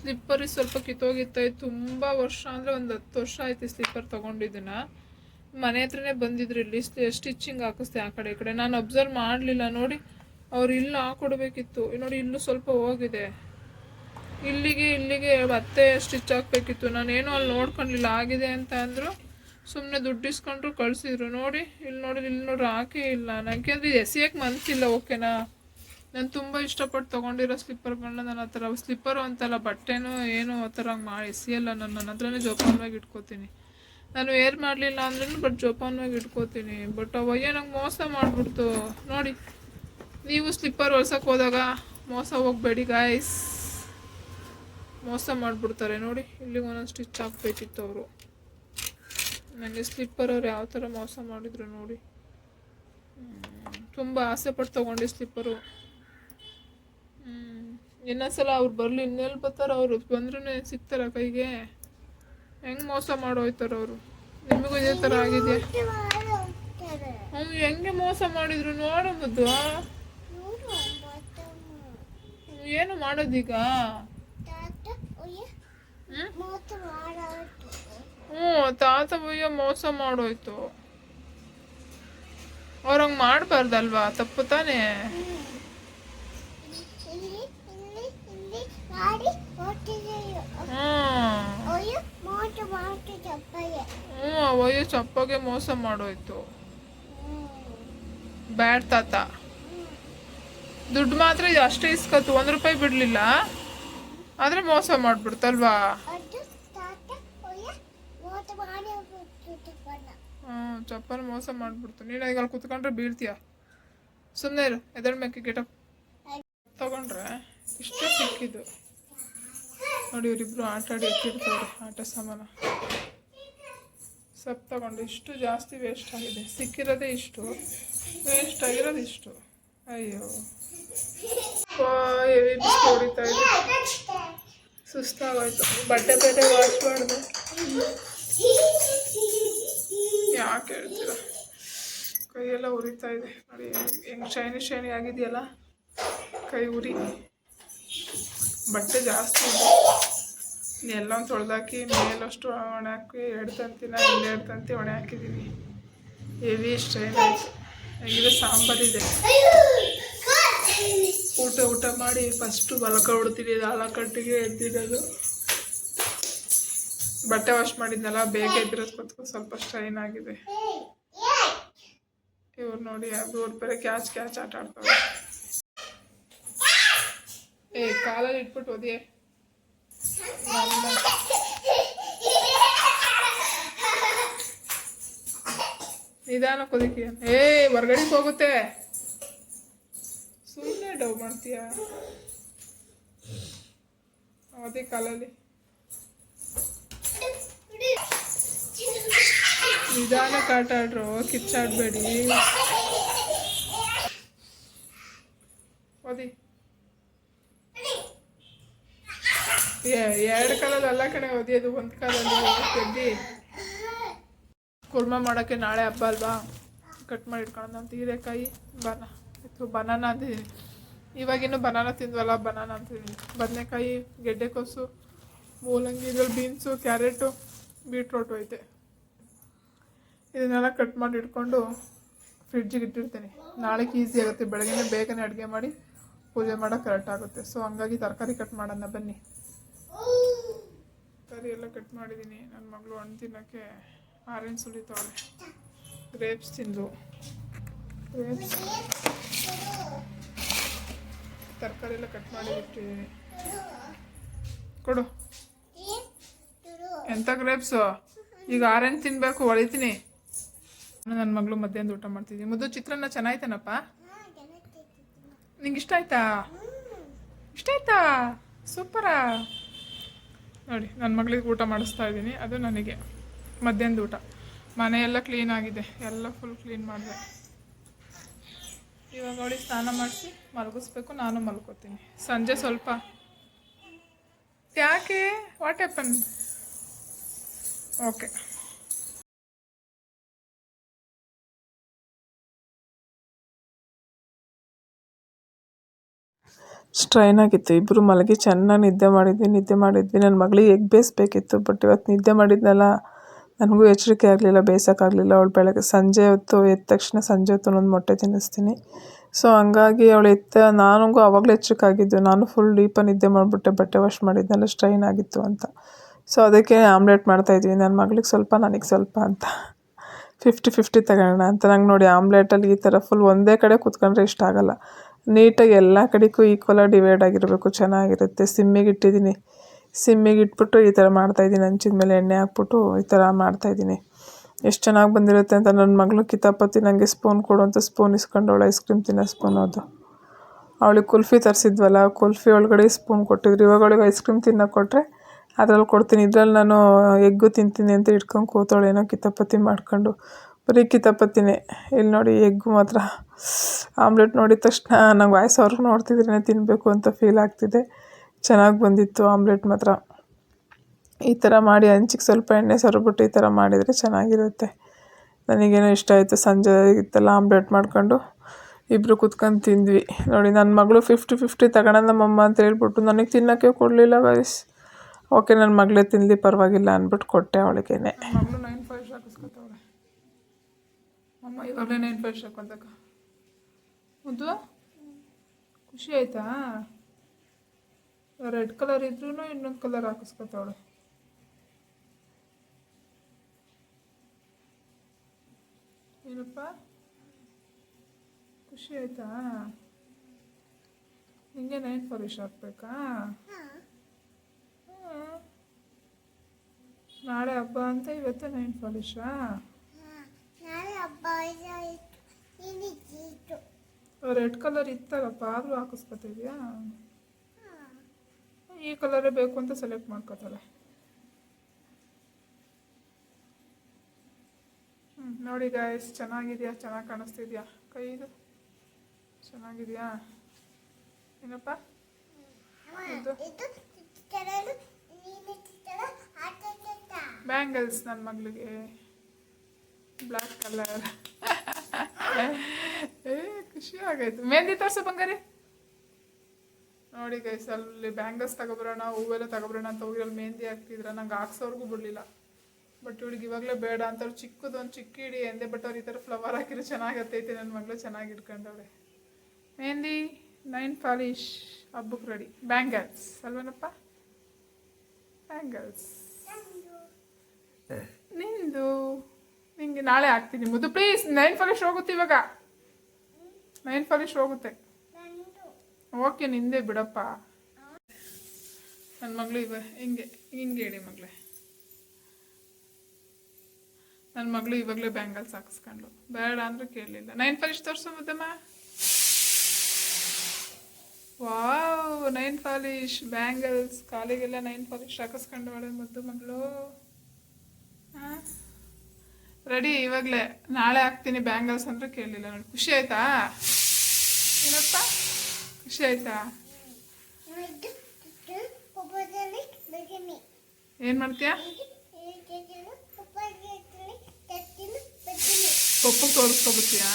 Slipper ಸ್ವಲ್ಪ ಕಿತ್ತೋಗಿತ್ತು ತುಂಬ ವರ್ಷ ಅಂದರೆ ಒಂದು ಹತ್ತು ವರ್ಷ ಆಯ್ತು ಸ್ಲಿಪ್ಪರ್ ತೊಗೊಂಡಿದ್ದನ್ನ. ಮನೆ ಹತ್ರನೇ ಬಂದಿದ್ರು ಇಲ್ಲಿ ಸ್ಟಿಚಿಂಗ್ ಹಾಕಿಸ್ತೆ ಆ ಕಡೆ ಈ ಕಡೆ. ನಾನು ಅಬ್ಸರ್ವ್ ಮಾಡಲಿಲ್ಲ, ನೋಡಿ ಅವ್ರು ಇಲ್ಲಿ ಹಾಕೊಡ್ಬೇಕಿತ್ತು ನೋಡಿ ಇಲ್ಲೂ ಸ್ವಲ್ಪ ಹೋಗಿದೆ. ಇಲ್ಲಿಗೆ ಇಲ್ಲಿಗೆ ಮತ್ತೆ ಸ್ಟಿಚ್ ಹಾಕ್ಬೇಕಿತ್ತು. ನಾನೇನೋ ಅಲ್ಲಿ ನೋಡ್ಕೊಂಡಿಲ್ಲ, ಆಗಿದೆ ಅಂತ ಅಂದರು ಸುಮ್ಮನೆ ದುಡ್ಡು ಇಸ್ಕೊಂಡ್ರು ಕಳಿಸಿದ್ರು. ನೋಡಿ ಇಲ್ಲಿ ನೋಡಿ ಇಲ್ಲಿ ನೋಡ್ರಿ ಹಾಕೇ ಇಲ್ಲ. ನನಗೆ ಅಂದರೆ ಎಸೆಯಕ್ಕೆ ಮನಸ್ಸಿಲ್ಲ ಓಕೆನಾ ನಾನು ತುಂಬ ಇಷ್ಟಪಟ್ಟು ತೊಗೊಂಡಿರೋ ಸ್ಲಿಪ್ಪರ್ಗಳನ್ನ ನನ್ನ ಹತ್ರ ಸ್ಲಿಪ್ಪರು ಅಂತಲ್ಲ, ಬಟ್ಟೆನೂ ಏನು ಆ ಥರ ಮಾಡಿ ಎಸಿಯಲ್ಲ ನಾನು. ನನ್ನ ಹತ್ರನೇ ಜೋಪಾನವಾಗಿ ಇಟ್ಕೋತೀನಿ. ನಾನು ಏರ್ ಮಾಡಲಿಲ್ಲ ಅಂದ್ರೂ ಬಟ್ ಜೋಪಾನವಾಗಿ ಇಟ್ಕೋತೀನಿ. ಬಟ್ ಅವಯ್ಯ ನಂಗೆ ಮೋಸ ಮಾಡಿಬಿಡ್ತು. ನೋಡಿ, ನೀವು ಸ್ಲಿಪ್ಪರ್ ಹೊಲ್ಸಕ್ಕೆ ಹೋದಾಗ ಮೋಸ ಹೋಗಬೇಡಿ ಗಾಯ್ಸ್ ಮೋಸ ಮಾಡಿಬಿಡ್ತಾರೆ. ನೋಡಿ, ಇಲ್ಲಿಗೆ ಒಂದೊಂದು ಸ್ಟಿಚ್ ಹಾಕ್ಬೇಕಿತ್ತು ಅವರು. ನನಗೆ ಸ್ಲಿಪ್ಪರ್ ಅವ್ರು ಯಾವ ಥರ ಮೋಸ ಮಾಡಿದ್ರು ನೋಡಿ. ತುಂಬ ಆಸೆ ಪಟ್ಟು ತೊಗೊಂಡೆ ಸ್ಲಿಪ್ಪರು. ಇನ್ನೊಂದ್ಸಲ ಅವ್ರು ಬರಲಿ ಇನ್ನೆಲ್ಲಿ ಬರ್ತಾರ ಅವರು ಬಂದ್ರೂ ಸಿಗ್ತಾರ ಕೈಗೆ. ಹೆಂಗೆ ಮೋಸ ಮಾಡೋಯ್ತಾರ ಅವರು. ನಿಮಗೂ ಇದೇ ತರ ಆಗಿದೆ. ಹ್ಞೂ ಹೆಂಗೆ ಮೋಸ ಮಾಡಿದ್ರು ನೋಡಬಹುದು ಏನು ಮಾಡೋದೀಗ? ಹ್ಞೂ ತಾತ ಬಯ್ಯ ಮೋಸ ಮಾಡೋಯ್ತು. ಅವ್ರಂಗೆ ಮಾಡಬಾರ್ದಲ್ವಾ? ತಪ್ಪು ತಾನೇ? ಅವಯ್ಯ ಚಪ್ಪಗೆ. ಮೋಸ ಮಾಡೋಯ್ತು. ಬ್ಯಾಡ್ ತಾತ. ದುಡ್ಡು ಮಾತ್ರ ಅಷ್ಟೇ ಇಸ್ಕತ್ತು ಒಂದು ರೂಪಾಯಿ ಬಿಡಲಿಲ್ಲ. ಆದರೆ ಮೋಸ ಮಾಡ್ಬಿಡ್ತಲ್ವಾ? ಹ್ಞೂ ಚಪ್ಪಲ್ ಮೋಸ ಮಾಡ್ಬಿಡ್ತು. ನೀನು ಈಗ ಅಲ್ಲಿ ಕುತ್ಕೊಂಡ್ರೆ ಬೀಳ್ತೀಯ? ಸುಮ್ಮನೆ ಇರು ಎದಳ್ಮೇಕೆ ಗೆಟಪ್ ತಗೊಂಡ್ರೆ ಇಷ್ಟೇ ಸಿಕ್ಕಿದ್ದು. ನೋಡಿ ಇವರಿಬ್ರು ಆಟ ಆಡಿ ಆಟ ಸಾಮಾನು. ಸಪ್ ತಗೊಂಡು ಇಷ್ಟು ಜಾಸ್ತಿ ವೇಸ್ಟ್ ಆಗಿದೆ. ಸಿಕ್ಕಿರೋದೇ ಇಷ್ಟು ವೇಸ್ಟ್ ಆಗಿರೋದು ಇಷ್ಟು. ಅಯ್ಯೋ. ಹೆವಿ ಹೊಡಿತಾ ಇದೆ. ಸುಸ್ತಾಗೋಯ್ತು. ಬಟ್ಟೆ ಬೇರೆ ವಾಶ್ ಮಾಡಿದೆ. ಯಾಕೆ ಹೇಳ್ತೀರ? ಕೈಯೆಲ್ಲ ಉರಿತಾ ಇದೆ. ನೋಡಿ, ಹೆಂಗೆ ಶೈನಿ ಶೈನಿ ಆಗಿದೆಯಲ್ಲ ಕೈ ಉರಿ. ಬಟ್ಟೆ ಜಾಸ್ತಿ ಇದೆ. ಎಲ್ಲ ತೊಳೆದಾಕಿ ಮೇಲಷ್ಟು ಒಣ ಹಾಕಿ ಎರಡು ತಂತಿನ ಇಲ್ಲಿ ಎರಡು ತಂತಿ ಒಣ ಹಾಕಿದ್ದೀನಿ ಹೆವಿ ಸ್ಟ್ರೈನ್ ಆಯಿತು. ಇದು. ಸಾಂಬಾರಿದೆ ಊಟ ಊಟ ಮಾಡಿ ಫಸ್ಟು ಬಲಕ ಹೊಡ್ತೀನಿ ಹಾಲ ಕಟ್ಟಿಗೆ ಎದ್ದಿರೋದು. ಬಟ್ಟೆ ವಾಶ್ ಮಾಡಿದ್ನಲ್ಲ, ಬೇಗ ಎದ್ದಿರೋದ್ಕೊತ್ಕೊ ಸ್ವಲ್ಪ ಸ್ಟ್ರೈನ್ ಆಗಿದೆ. ಇವ್ರು ನೋಡಿ ಅವ್ರು ಬೇರೆ ಕ್ಯಾಚ್ ಕ್ಯಾಚ್ ಆಟ ಆಡ್ತಾರೆ. ಏ, ಕಾಲಲ್ಲಿ ಇಟ್ಬಿಟ್ಟು ಓದಿ ನಿಧಾನ ಕೊದಕ್ಕೆ ಏ ಹೊರ್ಗಡೆ ಹೋಗುತ್ತೆ. ಸುಮ್ಮನೆ ಡವ್ ಮಾಡ್ತೀಯ? ಅದೇ ಕಾಲಲ್ಲಿ. ನಿಧಾನ ಕಾಟಾಡ್ರು, ಕಿಚ್ಚಾಡ್ಬೇಡಿ ಓದಿ ಎರಡು ಕಾಲಲ್ಲಿ ಎಲ್ಲ ಕಡೆ ಓದಿಯೋದು ಒಂದು ಕಾಲಲ್ಲಿ ತೆಗ್ದು ಕುರ್ಮ ಮಾಡೋಕ್ಕೆ ನಾಳೆ ಹಬ್ಬ ಅಲ್ವಾ? ಕಟ್ ಮಾಡಿ ಇಟ್ಕೊಳ್ಳೋಣ ಹೀರೆಕಾಯಿ, ಬನ, ಇದು ಬನಾನ ಅಂತಿದ್ದೀನಿ ಇವಾಗಿನ್ನು ಬನಾನ ತಿಂದ್ವಲ್ಲ, ಬನಾನ ಅಂತಿದ್ದೀನಿ ಬದನೆಕಾಯಿ ಗೆಡ್ಡೆಕೋಸು ಮೂಲಂಗಿ, ಇದ್ರಲ್ಲಿ ಬೀನ್ಸು, ಕ್ಯಾರೆಟು, ಬೀಟ್ರೋಟು ಐತೆ. ಇದನ್ನೆಲ್ಲ ಕಟ್ ಮಾಡಿ ಇಟ್ಕೊಂಡು ಫ್ರಿಡ್ಜಿಗೆ ಇಟ್ಟಿರ್ತೀನಿ. ನಾಳೆಗೆ ಈಸಿ ಆಗುತ್ತೆ. ಬೆಳಗ್ಗೆ ಬೇಗನೆ ಅಡುಗೆ ಮಾಡಿ ಪೂಜೆ ಮಾಡೋಕೆ ಕರೆಕ್ಟ್ ಆಗುತ್ತೆ. ಸೊ ಹಂಗಾಗಿ ತರಕಾರಿ ಕಟ್ ಮಾಡೋಣ ಬನ್ನಿ. ತರಕಾರಿ ಎಲ್ಲ ಕಟ್ ಮಾಡಿದ್ದೀನಿ ನನ್ನ ಮಗಳು ಹಣ್ಣು ತಿನ್ನೋಕ್ಕೆ ಆರೆಂಜ್ ಸುಲಿತಾವಳೆ. ಗ್ರೇಪ್ಸ್ ತಿಂದು ಗ್ರೇಪ್ಸ್ ತರಕಾರಿ ಎಲ್ಲ ಕಟ್ ಮಾಡಿ ಇಟ್ಟಿದ್ದೀನಿ ಕೊಡು. ಎಂಥ ಗ್ರೇಪ್ಸು ಈಗ ಆರೆಂಜ್ ತಿನ್ನಬೇಕು ಹೊಳಿತೀನಿ. ನನ್ನ ಮಗಳು ಮಧ್ಯಾಹ್ನ ಊಟ ಮಾಡ್ತಿದ್ದೀನಿ ಮುದ್ದು ಚಿತ್ರಾನ್ನ ಚೆನ್ನಾಯ್ತೇನಪ್ಪ? ನಿಂಗೆ ಇಷ್ಟ ಆಯ್ತಾ? ಇಷ್ಟ ಆಯ್ತಾ? ಸೂಪರಾ? ನೋಡಿ ನನ್ನ ಮಗಳಿಗೆ ಊಟ ಮಾಡಿಸ್ತಾ ಇದ್ದೀನಿ. ಅದು ನನಗೆ. ಮಧ್ಯಾಹ್ನದ ಊಟ. ಮನೆಯೆಲ್ಲ ಕ್ಲೀನ್ ಆಗಿದೆ. ಎಲ್ಲ ಫುಲ್ ಕ್ಲೀನ್ ಮಾಡಿದೆ. ಇವಾಗ ನೋಡಿ, ಸ್ನಾನ ಮಾಡಿಸಿ ಮಲಗಿಸ್ಬೇಕು. ನಾನು ಮಲ್ಕೋತೀನಿ. ಸಂಜೆ ಸ್ವಲ್ಪ. ಯಾಕೆ? ವಾಟ್ ಹ್ಯಾಪನ್ ಓಕೆ ಸ್ಟ್ರೈನ್ ಆಗಿತ್ತು. ಇಬ್ಬರು ಮಲಗಿ ಚೆನ್ನಾಗಿ ನಿದ್ದೆ ಮಾಡಿದ್ವಿ ನಿದ್ದೆ ಮಾಡಿದ್ವಿ. ನನ್ನ ಮಗಳಿಗೆ ಎಗ್ ಬೇಯಿಸ್ಬೇಕಿತ್ತು, ಬಟ್ ಇವತ್ತು ನಿದ್ದೆ ಮಾಡಿದ್ನಲ್ಲ, ನನಗೂ ಎಚ್ಚರಿಕೆ ಆಗಲಿಲ್ಲ ಬೇಯಿಸೋಕ್ಕಾಗಲಿಲ್ಲ ಅವಳು ಬೆಳಗ್ಗೆ ಸಂಜೆ ಹೊತ್ತು ಎದ್ದ ತಕ್ಷಣ ಸಂಜೆ ಹೊತ್ತು ಒಂದು ಮೊಟ್ಟೆ ತಿನ್ನಿಸ್ತೀನಿ. ಸೊ, ಹಂಗಾಗಿ ಅವಳು ಎತ್ತ ನನಗೂ ಆವಾಗಲೇ ಎಚ್ಚರಿಕೆ ಆಗಿದ್ದು, ನಾನು ಫುಲ್ ಡೀಪಾಗಿ ನಿದ್ದೆ ಮಾಡಿಬಿಟ್ಟೆ, ಬಟ್ಟೆ ವಾಶ್ ಮಾಡಿದ್ನೆಲ್ಲ, ಸ್ಟ್ರೈನ್ ಆಗಿತ್ತು ಅಂತ. ಸೊ, ಅದಕ್ಕೆ ಆಮ್ಲೆಟ್ ಮಾಡ್ತಾಯಿದ್ವಿ ನನ್ನ ಮಗಳಿಗೆ ಸ್ವಲ್ಪ, ನನಗೆ ಸ್ವಲ್ಪ ಅಂತ. ಫಿಫ್ಟಿ ಫಿಫ್ಟಿ ತಗೊಳ್ಳೋಣ ಅಂತ. ನಂಗೆ ನೋಡಿ ಆಮ್ಲೆಟಲ್ಲಿ ಈ ಥರ ಫುಲ್ ಒಂದೇ ಕಡೆ ಕೂತ್ಕೊಂಡ್ರೆ ಇಷ್ಟ ಆಗಲ್ಲ. ನೀಟಾಗಿ ಎಲ್ಲ ಕಡೆಗೂ ಈಕ್ವಲಾಗಿ ಡಿವೈಡ್ ಆಗಿರಬೇಕು, ಚೆನ್ನಾಗಿರುತ್ತೆ. ಸಿಮ್ಮಿಗೆ ಇಟ್ಟಿದ್ದೀನಿ. ಸಿಮ್ಮಿಗೆ ಇಟ್ಬಿಟ್ಟು ಈ ಥರ ಮಾಡ್ತಾಯಿದ್ದೀನಿ ಹಂಚಿದ ಮೇಲೆ ಎಣ್ಣೆ ಹಾಕ್ಬಿಟ್ಟು ಈ ಥರ ಮಾಡ್ತಾಯಿದ್ದೀನಿ ಎಷ್ಟು ಚೆನ್ನಾಗಿ ಬಂದಿರುತ್ತೆ ಅಂತ ನನ್ನ ಮಗಳು ಕಿತಾಪತಿ ನನಗೆ ಸ್ಪೂನ್ ಕೊಡು ಅಂತ ಸ್ಪೂನ್ ಇಸ್ಕೊಂಡು ಅವಳು ಐಸ್ ಕ್ರೀಮ್ ತಿನ್ನೋ ಸ್ಪೂನ್ ಅದು. ಅವಳಿಗೆ ಕುಲ್ಫಿ ತರಿಸಿದ್ವಲ್ಲ, ಕುಲ್ಫಿ ಒಳಗಡೆ ಸ್ಪೂನ್ ಕೊಟ್ಟಿದ್ರು. ಇವಾಗ ಅವಳಿಗೆ ಐಸ್ ಕ್ರೀಮ್ ತಿನ್ನೋಕೆ ಕೊಟ್ಟರೆ ಅದ್ರಲ್ಲಿ ಕೊಡ್ತೀನಿ. ಇದ್ರಲ್ಲಿ ನಾನು ಎಗ್ಗು ತಿಂತೀನಿ ಅಂತ ಇಟ್ಕೊಂಡು ಕೂತವಳೇನೋ ಕಿತಾಪತಿ ಮಾಡ್ಕೊಂಡು. ಬರೀ ಕಿತಾಪತಿನೇ ಇಲ್ಲಿ ನೋಡಿ ಎಗ್ಗು ಮಾತ್ರ. ಆಮ್ಲೆಟ್ ನೋಡಿದ ತಕ್ಷಣ ನಂಗೆ ವಾಯ್ಸ್ ಅವ್ರಿಗೆ ನೋಡ್ತಿದ್ರೇ ತಿನ್ನಬೇಕು ಅಂತ ಫೀಲ್ ಆಗ್ತಿದೆ. ಚೆನ್ನಾಗಿ ಬಂದಿತ್ತು ಆಮ್ಲೆಟ್ ಮಾತ್ರ. ಈ ಥರ ಮಾಡಿ ಹಂಚಿಗೆ ಸ್ವಲ್ಪ ಎಣ್ಣೆ ಸರಿಬಿಟ್ಟು ಈ ಥರ ಮಾಡಿದರೆ ಚೆನ್ನಾಗಿರುತ್ತೆ. ನನಗೇನೋ ಇಷ್ಟ ಆಯಿತು ಸಂಜೆ ಇತ್ತಲ್ಲ ಆಮ್ಲೆಟ್ ಮಾಡ್ಕೊಂಡು. ಇಬ್ಬರು ಕುತ್ಕೊಂಡು ತಿಂದ್ವಿ. ನೋಡಿ ನನ್ನ ಮಗಳು ಫಿಫ್ಟಿ ಫಿಫ್ಟಿ ತಗೊಳ್ಳೋಣ ನಮ್ಮಮ್ಮ ಅಂತ ಹೇಳ್ಬಿಟ್ಟು ನನಗೆ ತಿನ್ನೋಕ್ಕೆ ಕೊಡಲಿಲ್ಲ ವಯಸ್ ಓಕೆ ನನ್ನ ಮಗಳೇ ತಿನ್ನಲಿ ಪರವಾಗಿಲ್ಲ ಅಂದ್ಬಿಟ್ಟು ಕೊಟ್ಟೆ ಅವಳಿಗೇನೆ ಮಗಳು ನೈನ್ ಫೈವ್ ಹಾಕಿಸ್ಕೊತಾವಳೆ ಅಮ್ಮ ಇವಾಗಲೇ ನೈನ್ ಫೈವ್ ಹಾಕೊಂತಕ್ಕ ಹೌದು ಖುಷಿ ಆಯ್ತಾ? ರೆಡ್ ಕಲರ್ ಇದ್ರೂ ಇನ್ನೊಂದು ಕಲರ್ ಹಾಕಿಸ್ಕೊತಾವಳು ಏನಪ್ಪ? ಖುಷಿ ಆಯ್ತಾ? ಹಿಂಗೆ ನೈನ್ ಪಾಲಿಶ್ ಹಾಕ್ಬೇಕಾ. ನಾಳೆ ಹಬ್ಬ ಅಂತ ಇವತ್ತೇ ನೈನ್ ಪಾಲಿಶಾ ರೆಡ್ ಕಲರ್ ಇತ್ತಲ್ಲಪ್ಪ ಆದರೂ ಹಾಕಿಸ್ಕೊತಿದ್ಯಾ ಈ ಕಲರೇ ಬೇಕು ಅಂತ ಸೆಲೆಕ್ಟ್ ಮಾಡ್ಕೋತಾಳೆ ಹ್ಞೂ ನೋಡಿ ಗಾಯ್ಸ್ ಚೆನ್ನಾಗಿದೆಯಾ? ಚೆನ್ನಾಗಿ ಕಾಣಿಸ್ತಿದ್ಯಾ? ಕೈದು? ಚೆನ್ನಾಗಿದೆಯಾ? ಏನಪ್ಪ? ಬ್ಯಾಂಗಲ್ಸ್ ನನ್ನ ಮಗಳಿಗೆ. ಕಲರ್. ಏ ಖುಷಿ ಆಗೈತು. ಮೆಹಂದಿ ತೋರ್ಸು ಬಂಗಾರಿ. ನೋಡಿ ಗೈಸ್ ಅಲ್ಲಿ ಬ್ಯಾಂಗಲ್ಸ್ ತಗೊಬರೋಣ ಹೂವೆಲ್ಲ ತಗೊಬರೋಣ ಅಂತ ಹೋಗಿ ಅಲ್ಲಿ ಮೆಹಂದಿ ಹಾಕ್ತಿದ್ರ? ನಂಗೆ ಹಾಕ್ಸೋರ್ಗೂ ಬಿಡಲಿಲ್ಲ. ಬಟ್ ಇವಳಿಗೆ ಇವಾಗಲೇ ಬೇಡ ಅಂತ ಅವ್ರು ಚಿಕ್ಕದು ಒಂದು ಚಿಕ್ಕ ಇಡಿ ಎಂದೆ ಬಟ್ ಅವ್ರು ಈ ಥರ ಫ್ಲವರ್ ಹಾಕಿದ್ರೆ ಚೆನ್ನಾಗತ್ತೈತೆ. ನನ್ನ ಮಗಳು ಚೆನ್ನಾಗಿ ಇಟ್ಕೊಂಡವ್ರೆ ಮೆಹಂದಿ ನೈನ್ ಪಾಲಿಶ್ ಹಬ್ಬಕ್ಕೆ ರೆಡಿ ಬ್ಯಾಂಗಲ್ಸ್ ಅಲ್ವೇನಪ್ಪ? ಬ್ಯಾಂಗಲ್ಸ್ ನಿಂದು. ನಿಂಗೆ ನಾಳೆ ಹಾಕ್ತೀನಿ. ಮುದ್ದು ಪ್ಲೀಸ್ ನೈನ್ ಫಾಲಿಶ್ ಹೋಗುತ್ತೆ ಇವಾಗ. ನೈನ್ ಫಾಲಿಶ್ ಹೋಗುತ್ತೆ. ಓಕೆ ನಿಂದೆ ಬಿಡಪ್ಪ. ನನ್ನ ಮಗಳು ಇವ, ಹಿಂಗೆ ಹಿಂಗೆ ಹೇಳಿ ಮಗಳೇ. ನನ್ನ ಮಗಳು ಇವಾಗಲೇ ಬ್ಯಾಂಗಲ್ಸ್ ಹಾಕಿಸ್ಕೊಂಡ್ಲು ಬೇಡ ಅಂದ್ರೆ ಕೇಳಲಿಲ್ಲ ನೈನ್ ಫಾಲಿಶ್ ತೋರಿಸು ಮುದ್ದಮ್ಮ. ವಾವ್ ನೈನ್ ಫಾಲಿಶ್ ಬ್ಯಾಂಗಲ್ಸ್ ಕಾಲಿಗೆಲ್ಲ ನೈನ್ ಫಾಲಿಶ್ ಹಾಕಿಸ್ಕೊಂಡು ಮುದ್ದು ಮಗಳು. ರೆಡಿ, ಇವಾಗಲೇ. ನಾಳೆ ಹಾಕ್ತೀನಿ ಬ್ಯಾಂಗಲ್ಸ್ ಅಂದ್ರೆ ಕೇಳಲಿಲ್ಲ ನೋಡಿ ಖುಷಿ ಆಯ್ತಾ? ಏನಪ್ಪ? ಖುಷಿ ಆಯ್ತಾ? ಏನು ಮಾಡ್ತೀಯಾ? ಪಪ್ಪ ತೋರಿಸ್ಕೊಬತ್ತೀಯಾ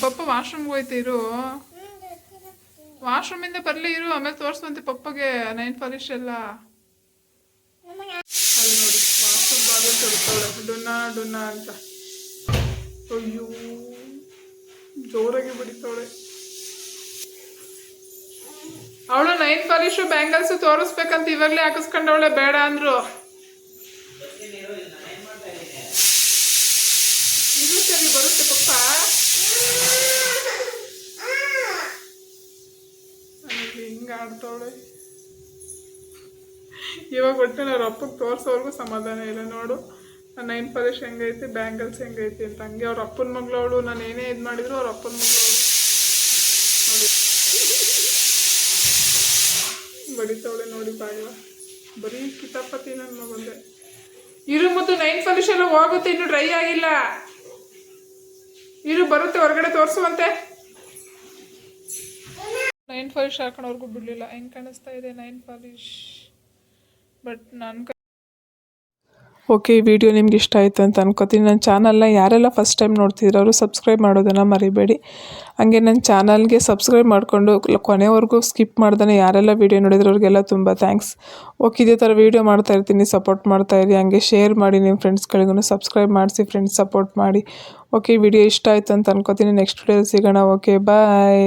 ಪಪ್ಪ ವಾಶ್ರೂಮ್ಗೆ ಹೋಯ್ತು, ಇರು. ವಾಶ್ರೂಮಿಂದ ಬರಲಿ, ಇರು. ಆಮೇಲೆ ತೋರಿಸುವಂತೆ ಪಪ್ಪಗೆ ನೈನ್ ಪಾಲಿಶ್ ಎಲ್ಲ. ಅಲ್ಲಿ ನೋಡಿ ವಾಶ್ರೂಮ್ ಬಾಗಿಲು ತೊಡ್ತಾಳೆ ಡುನ್ನ ಡುನ್ನ ಅಂತ. ಅಯ್ಯೋ, ಜೋರಾಗಿ ಬಿಡಿತಾಳೆ ಅವಳು ನೈನ್ ಪಾಲಿಶು ಬ್ಯಾಂಗಲ್ಸ್ ತೋರಿಸ್ಬೇಕಂತ ಇವಾಗಲೇ ಹಾಕಿಸ್ಕೊಂಡವಳೆ, ಬೇಡ ಅಂದ್ರು. ಬರುತ್ತೆ ಪಪ್ಪ. ಹಿಂಗೆ ಇವಾಗ ಒಟ್ಟು ಅವ್ರ ಅಪ್ಪಗೆ ತೋರ್ಸೋರ್ಗು ಸಮಾಧಾನ ಇಲ್ಲ, ನೋಡು. ನೈನ್ ಪಾಲಿಶ್ ಹೆಂಗೈತಿ, ಬ್ಯಾಂಗಲ್ಸ್ ಹೆಂಗೈತಿ ಅಂತ. ಹಂಗೆ ಅವ್ರ ಅಪ್ಪನ ಮಗಳು ಅವಳು, ನಾನು ಏನೇ ಇದು ಮಾಡಿದ್ರು ಅವ್ರ ಅಪ್ಪನ ಮಗಳು ಅವಳು. ನೋಡಿ. ಬಡಿತವಳೆ ನೋಡಿ ಬಾಯವ ಬರೀ ಕಿತಾಪತಿ ನನ್ನ ಮಗಂದೆ. ಇರು ಮತ್ತು ನೈನ್ ಪಾಲಿಶ್ ಎಲ್ಲ ಹೋಗುತ್ತೆ, ಇನ್ನು ಡ್ರೈ ಆಗಿಲ್ಲ. ಇರು, ಬರುತ್ತೆ, ಹೊರಗಡೆ ತೋರಿಸುವಂತೆ. ನೈನ್ ಪಾಲಿಶ್ ಹಾಕೊಂಡವ್ರಿಗೂ ಬಿಡಲಿಲ್ಲ. ಹೆಂಗೆ ಕಾಣಿಸ್ತಾ ಇದೆ ನೈನ್ ಪಾಲಿಶ್ ಬಟ್ ನಾನು ಓಕೆ, ಈ ವಿಡಿಯೋ ನಿಮ್ಗೆ ಇಷ್ಟ ಆಯಿತು ಅಂತ ಅನ್ಕೋತೀನಿ. ನನ್ನ ಚಾನಲ್ನ ಯಾರೆಲ್ಲ ಫಸ್ಟ್ ಟೈಮ್ ನೋಡ್ತಿದ್ರು ಅವರು ಸಬ್ಸ್ಕ್ರೈಬ್ ಮಾಡೋದನ್ನು ಮರಿಬೇಡಿ. ಹಾಗೆ ನನ್ನ ಚಾನಲ್ಗೆ ಸಬ್ಸ್ಕ್ರೈಬ್ ಮಾಡಿಕೊಂಡು ಕೊನೆವರೆಗೂ ಸ್ಕಿಪ್ ಮಾಡ್ದೇ ಯಾರೆಲ್ಲ ವೀಡಿಯೋ ನೋಡಿದ್ರು ಅವ್ರಿಗೆಲ್ಲ ತುಂಬ ಥ್ಯಾಂಕ್ಸ್ ಓಕೆ, ಇದೇ ಥರ ವೀಡಿಯೋ ಮಾಡ್ತಾ ಇರ್ತೀನಿ ಸಪೋರ್ಟ್ ಮಾಡ್ತಾ ಇರಿ. ಹಂಗೆ ಶೇರ್ ಮಾಡಿ ನಿಮ್ಮ ಫ್ರೆಂಡ್ಸ್ಗಳಿಗೂ ಸಬ್ಸ್ಕ್ರೈಬ್ ಮಾಡಿಸಿ ಫ್ರೆಂಡ್ಸ್ ಸಪೋರ್ಟ್ ಮಾಡಿ. ಓಕೆ ವಿಡಿಯೋ ಇಷ್ಟ ಆಯಿತು ಅಂತ ಅನ್ಕೋತೀನಿ. ನೆಕ್ಸ್ಟ್ ವಿಡಿಯೋ ಸಿಗೋಣ. Okay bye